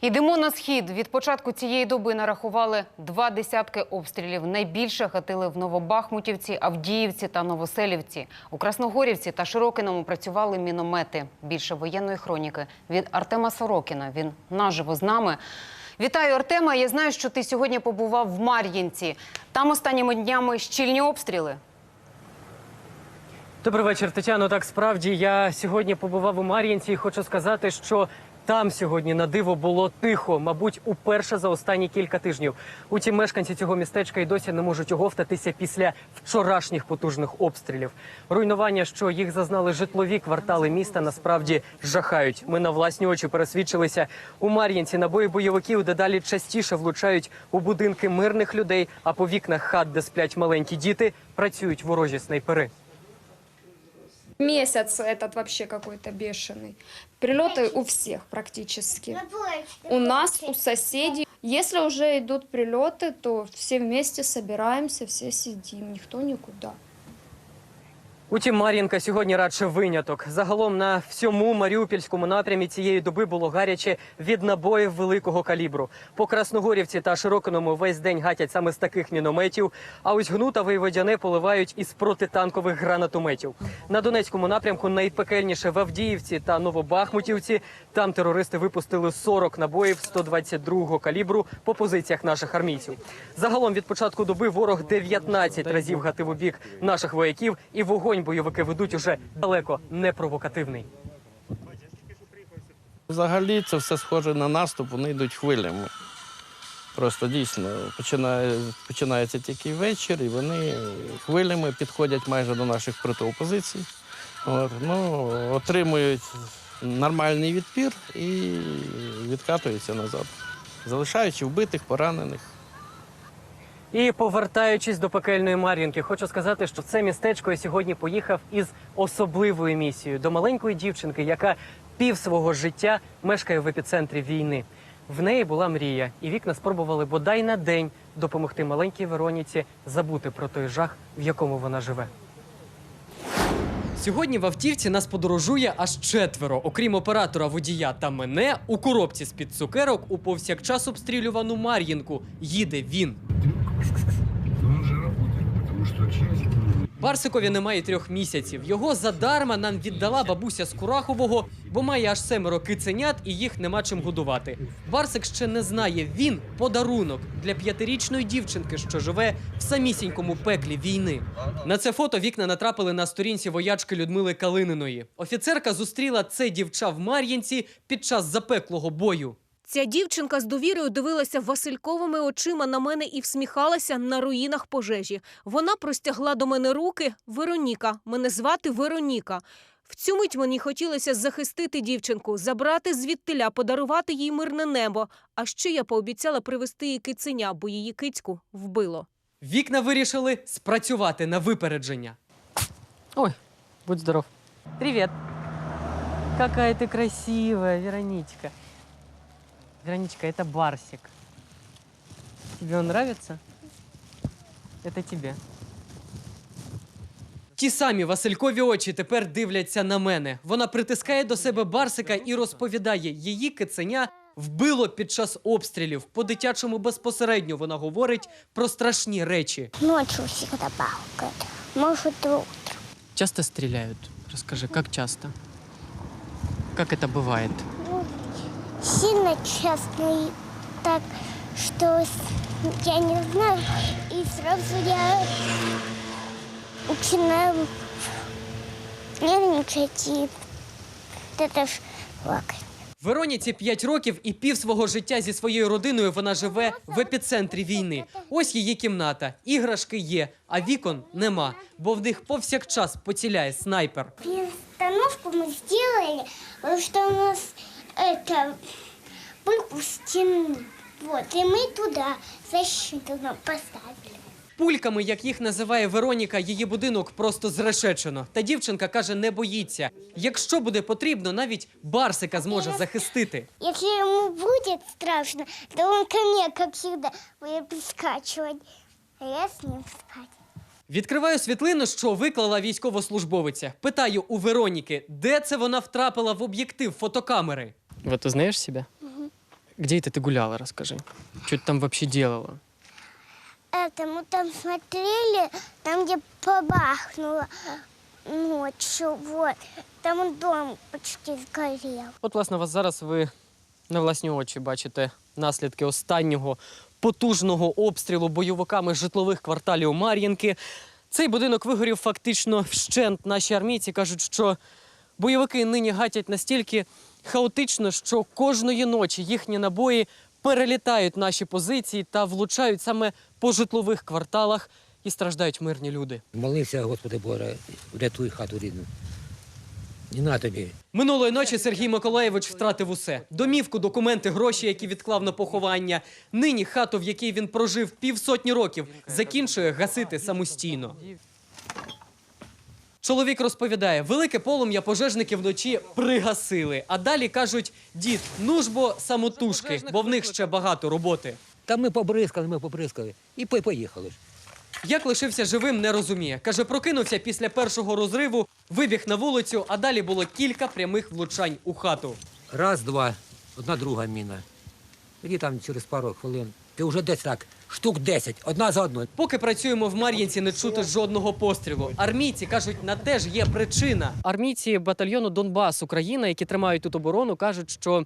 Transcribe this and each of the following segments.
Йдемо на схід. Від початку цієї доби нарахували два десятки обстрілів. Найбільше гатили в Новобахмутівці, Авдіївці та Новоселівці. У Красногорівці та Широкиному працювали міномети. Більше воєнної хроніки від Артема Сорокіна. Він наживо з нами. Вітаю, Артема. Я знаю, що ти сьогодні побував в Мар'їнці. Там останніми днями щільні обстріли. Добрий вечір, Тетяно. Так справді я сьогодні побував у Мар'їнці і хочу сказати, що там сьогодні на диво було тихо, мабуть, уперше за останні кілька тижнів. Утім, мешканці цього містечка й досі не можуть оговтатися після вчорашніх потужних обстрілів. Руйнування, що їх зазнали житлові квартали міста, насправді жахають. Ми на власні очі пересвідчилися. У Мар'їнці набої бойовиків дедалі частіше влучають у будинки мирних людей, а по вікнах хат, де сплять маленькі діти, працюють ворожі снайпери. Месяц этот вообще какой-то бешеный. Прилеты у всех практически. У нас, у соседей. Если уже идут прилеты, то все вместе собираемся, все сидим, никто никуда. Утім, Мар'їнка сьогодні радше виняток. Загалом на всьому Маріупільському напрямі цієї доби було гаряче від набоїв великого калібру. По Красногорівці та Широкиному весь день гатять саме з таких мінометів. А ось Гнутаве і Водяне поливають із протитанкових гранатометів. На Донецькому напрямку найпекельніше в Авдіївці та Новобахмутівці. Там терористи випустили 40 набоїв 122-го калібру по позиціях наших армійців. Загалом від початку доби ворог 19 разів гатив у бік наших вояків, і вогонь бойовики ведуть уже далеко не провокативний. Взагалі це все схоже на наступ, вони йдуть хвилями. Просто дійсно починає, починається тільки вечір, і вони хвилями підходять майже до наших притул позицій. От, ну, отримують нормальний відпір і відкатуються назад, залишаючи вбитих, поранених. І повертаючись до пекельної Мар'їнки, хочу сказати, що це містечко я сьогодні поїхав із особливою місією до маленької дівчинки, яка пів свого життя мешкає в епіцентрі війни. В неї була мрія, і вікна спробували бодай на день допомогти маленькій Вероніці забути про той жах, в якому вона живе. Сьогодні в автівці нас подорожує аж четверо. Окрім оператора водія та мене, у коробці з-під цукерок у повсякчас обстрілювану Мар'їнку їде він. Барсикові немає трьох місяців. Його задарма нам віддала бабуся з Курахового, бо має аж семеро киценят і їх нема чим годувати. Барсик ще не знає. Він подарунок для п'ятирічної дівчинки, що живе в самісінькому пеклі війни. На це фото вікна натрапили на сторінці воячки Людмили Калининої. Офіцерка зустріла це дівча в Мар'їнці під час запеклого бою. Ця дівчинка з довірою дивилася васильковими очима на мене і всміхалася на руїнах пожежі. Вона простягла до мене руки. Вероніка, мене звати Вероніка. В цю мить мені хотілося захистити дівчинку, забрати звідтиля, подарувати їй мирне небо. А ще я пообіцяла привезти їй киценя, бо її кицьку вбило. Вікна вирішили спрацювати на випередження. Ой, будь здоров. Привет. Какая ты красивая, Вероничка. Вероничка, это Барсик. Тебе он нравится? Это тебе. Ті самі Василькові очі тепер дивляться на мене. Вона притискає до себе Барсика і розповідає, її киценя вбило під час обстрілів. По-дитячому безпосередньо вона говорить про страшні речі. Ночью всегда бахкает. Может, и утром. Часто стреляют? Расскажи, как часто? Как это бывает? Сильно и так, что я не знаю. И сразу я начинаю нервничать и это ж плакать. Вероніці 5 років і пів свого життя зі своєю родиною вона живе в епіцентрі війни. Ось її кімната. Іграшки є, а вікон нема, бо в них повсякчас поціляє снайпер. Перестановку сделали, потому что у нас это был у стены. Вот, и мы туда защиту нам поставили. Пульками, як їх називає Вероніка, її будинок просто зрешечено. Та дівчинка каже, не боїться. Якщо буде потрібно, навіть Барсика зможе захистити. Если ему будет страшно, то он ко мне, как всегда, будет прискачивать. А я с ним спать. Відкриваю світлину, що виклала військовослужбовиця. Питаю у Вероніки, де це вона втрапила в об'єктив фотокамери. Вот узнаєш себе? Где это ты гуляла, расскажи? Что ты там вообще делала? Это мы там смотрели, там, где побахнуло ночью, вот. Там дом почти сгорел. От, власне, вас зараз ви на власні очі бачите наслідки останнього потужного обстрілу бойовиками житлових кварталів Мар'їнки. Цей будинок вигорів фактично вщент. Наші армійці кажуть, що бойовики нині гатять настільки хаотично, що кожної ночі їхні набої перелітають наші позиції та влучають саме по житлових кварталах і страждають мирні люди. Молився, Господи Боже, врятуй хату рідну. І на тобі. Минулої ночі Сергій Миколаєвич втратив усе: домівку, документи, гроші, які відклав на поховання. Нині хату, в якій він прожив півсотні років, закінчує гасити самостійно. Чоловік розповідає, велике полум'я пожежники вночі пригасили. А далі кажуть: дід, ну ж бо самотужки, бо в них ще багато роботи. Та ми побризкали, ми побризкали. І по- поїхали ж. Як лишився живим, не розуміє. Каже, прокинувся після першого розриву, вибіг на вулицю, а далі було кілька прямих влучань у хату. Раз, два, одна друга міна. Тоді там через пару хвилин. Ти вже десь так, штук 10, одна за одною. Поки працюємо в Мар'їнці, не чути жодного пострілу. Армійці кажуть, на те ж є причина. Армійці батальйону Донбас Україна, які тримають тут оборону, кажуть, що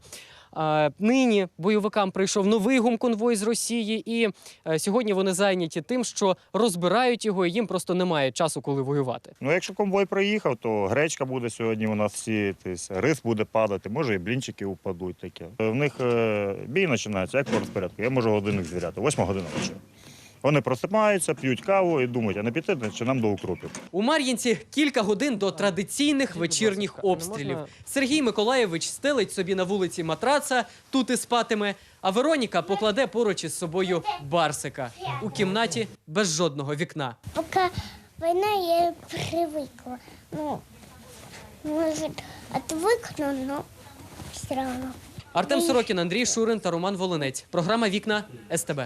нині бойовикам прийшов новий гумконвой з Росії, і е, сьогодні вони зайняті тим, що розбирають його, і їм просто немає часу, коли воювати. Ну, якщо конвой проїхав, то гречка буде сьогодні у нас сіятись, рис буде падати, може і блінчики упадуть таке. В них е, бій починається, як по розпорядку. Я можу годинник звіряти, восьма година ночі. Вони просипаються, п'ють каву і думають, а не піти чи нам до укропів. У Мар'їнці кілька годин до традиційних вечірніх обстрілів. Сергій Миколаєвич стелить собі на вулиці матраца, тут і спатиме. А Вероніка покладе поруч із собою барсика у кімнаті без жодного вікна. Пока война, я и привыкла. Ну, может, отвыкну, но все равно. Артем Сорокін, Андрій Шурин та Роман Волинець. Програма Вікна СТБ.